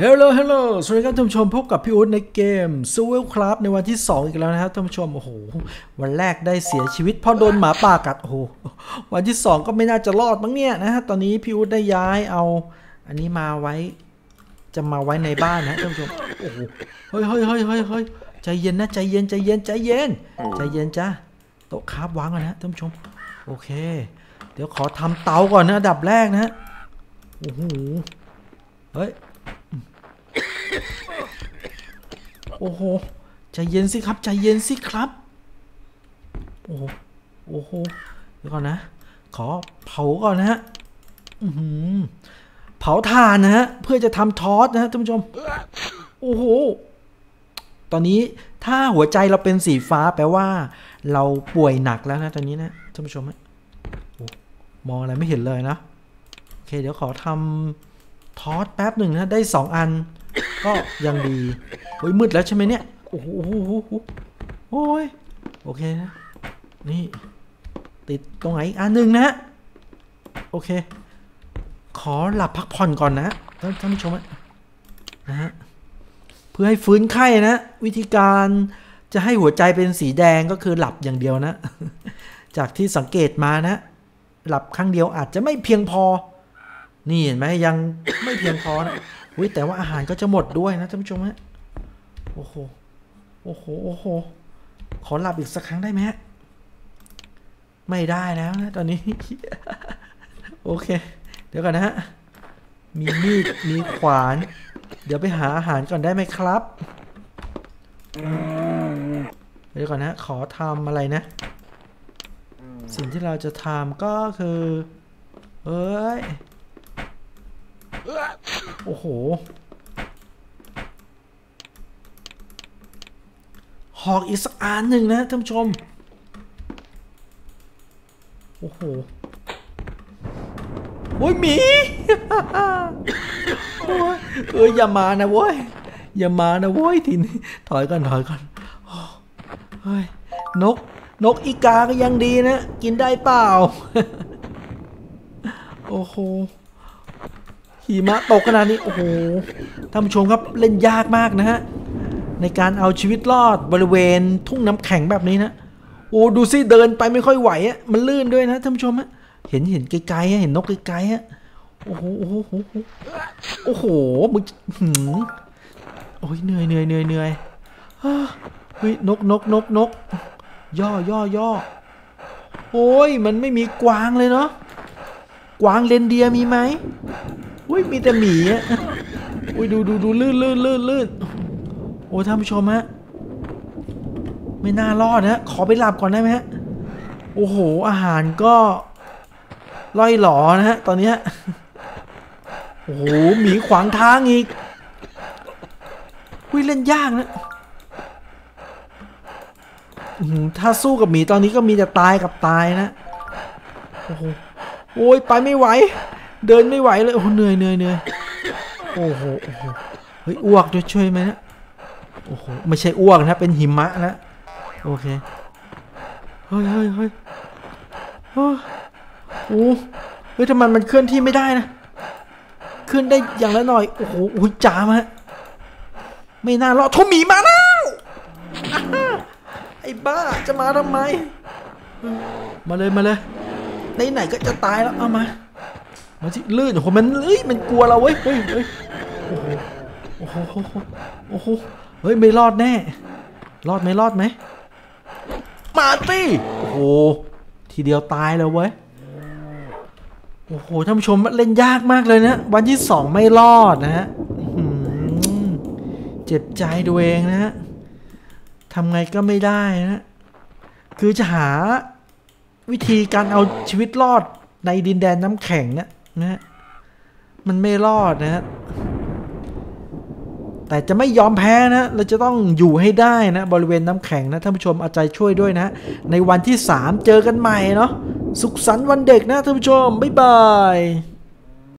ฮลโหลฮลโหลสวัสดีครับท่านผู้ชมพบกับพี่อุ๊ดในเกม s u เวลครับในวันที่ 2 อีกแล้วนะครับท่านผู้ชม โอ้โห วันแรกได้เสียชีวิตเพราะโดนหมาป่ากัด โอ้โห วันที่ 2 ก็ไม่น่าจะรอดมั้งเนี่ยนะฮะ ตอนนี้พี่อุ๊ดได้ย้ายเอา อันนี้มาไว้ จะมาไว้ในบ้านนะท่านผู้ชม โอ้โห เฮ้ยเฮ้ยเฮ้ยเฮ้ยเฮ้ยใจเย็นนะใจเย็นใจเย็นใจเย็นใจเย็นจ้าโต๊ะคราบวางก่อนนะท่านผู้ชม โอเค เดี๋ยวขอทำเตาก่อนนะอันดับแรกนะฮะ โอ้โห เฮ้ย โอ้โห ใจเย็นสิครับ ใจเย็นสิครับ โอ้โห โอ้โห เดี๋ยวก่อนนะ ขอเผาก่อนนะฮะอื้อหือเผาถ่านนะฮะ เพื่อจะทำทอสนะฮะท่านผู้ชม โอ้โห ตอนนี้ถ้าหัวใจเราเป็นสีฟ้าแปลว่า เราป่วยหนักแล้วนะตอนนี้นะท่านผู้ชมฮะมองอะไรไม่เห็นเลยนะ โอเค เดี๋ยวขอทำทอสแป๊บหนึ่งนะ ได้สองอัน ก็ยังดีโอ้ยมืดแล้วใช่ไหมเนี่ยโอ้โหโอ้ยโอเคนะนี่ติดตรงไหนอีกอันหนึ่งนะโอเค ขอหลับพักผ่อนก่อนนะท่านท่านผู้ชมนะฮะเพื่อให้ฟื้นไข้นะ วิธีการจะให้หัวใจเป็นสีแดงก็คือหลับอย่างเดียวนะ จากที่สังเกตมานะ หลับครั้งเดียวอาจจะไม่เพียงพอ นี่เห็นไหมยังไม่เพียงพอนะอุ้ยแต่ว่าอาหารก็จะหมดด้วยนะท่านผู้ชมฮะโอ้โหโอ้โหโอ้โหขอหลับอีกสักครั้งได้ไหมฮะไม่ได้แล้วนะตอนนี้ โอเค เดี๋ยวก่อนนะฮะมีมีดมีขวาน เดี๋ยวไปหาอาหารก่อนได้ไหมครับ เดี๋ยวก่อนนะ ขอทำอะไรนะ สิ่งที่เราจะทำก็คือ เอ้ย โอ้โห หอกอีกสักอันหนึ่งนะท่านผู้ชม โอ้โหโอ้ยหมีโอ้ยเอ้ยอย่ามานะเว้ย อย่ามานะเว้ยทีนี้ถอยก่อนถอยก่อนเฮ้ยนก นกอีกาก็ยังดีนะ กินได้เปล่า โอ้โห หิมะตกขนาดนี้ โอ้โห ท่านผู้ชมครับเล่นยากมากนะฮะ ในการเอาชีวิตรอดบริเวณทุ่งน้ำแข็งแบบนี้นะ โอ้ดูสิเดินไปไม่ค่อยไหวอะมันลื่นด้วยนะท่านผู้ชมฮะ เห็นเห็นไกลๆอะเห็นนกไกลๆฮะ โอ้โห โอ้โห โอ้โหมึงหืมโอ้ยเหนื่อยเหนื่อยเหนื่อยเหนื่อยเฮ้ยนกนกนกนกย่อย่อย่อโอ้ยมันไม่มีกวางเลยเนาะกวางเรนเดียมีไหม อุ้ยมีแต่หมีอะอุ้ยดูดูดูลื่นลื่นลื่นลื่นโอ้ท่านผู้ชมฮะไม่น่ารอดนะขอไปหลับก่อนได้ไหมฮะโอ้โหอาหารก็ล่อยหลอนะฮะตอนเนี้ยโอ้โหหมีขวางทางอีกอุ้ยเล่นยากนะถ้าสู้กับหมีตอนนี้ก็มีแต่ตายกับตายนะโอ้โหโอ้ยไปไม่ไหว เดินไม่ไหวเลยโอ้เหนื่อยเหนื่อยเหนื่อยโอ้โหโอ้โหเฮ้ยอ้วกด้วยช่วยไหมนะโอ้โหไม่ใช่อ้วกนะเป็นหิมะนะโอเคเฮ้ยเฮ้ยเฮ้ยโอ้โหเฮ้ยทำไมมันเคลื่อนที่ไม่ได้นะเคลื่อนได้อย่างละหน่อยโอ้โหอุ้ยจ๋ามฮะไม่น่ารอดโทหมีมาแล้วไอ้บ้าจะมาทำไมมาเลยมาเลยไหนๆก็จะตายแล้วเอามา มาสิลื่นโอ้โหมันเอ้ยมันกลัวเราเว้ยเฮ้ยเฮ้ยโอ้โหโอ้โหโอ้โหเฮ้ยไม่รอดแน่ รอดไหมรอดไหมมาสิโอ้โหทีเดียวตายแล้วเว้ยโอ้โหท่านผู้ชมเล่นยากมากเลยนะวันที่สองไม่รอดนะฮะเจ็บใจตัวเองนะฮะทำไงก็ไม่ได้นะ คือจะหาวิธีการเอาชีวิตรอดในดินแดนน้ำแข็งเนี่ย นะฮะมันไม่รอดนะฮะแต่จะไม่ยอมแพ้นะ เราจะต้องอยู่ให้ได้นะ บริเวณน้ำแข็งนะท่านผู้ชมเอาใจช่วยด้วยนะ ในวันที่ 3 เจอกันใหม่เนาะ สุขสันต์วันเด็กนะท่านผู้ชม บ๊ายบาย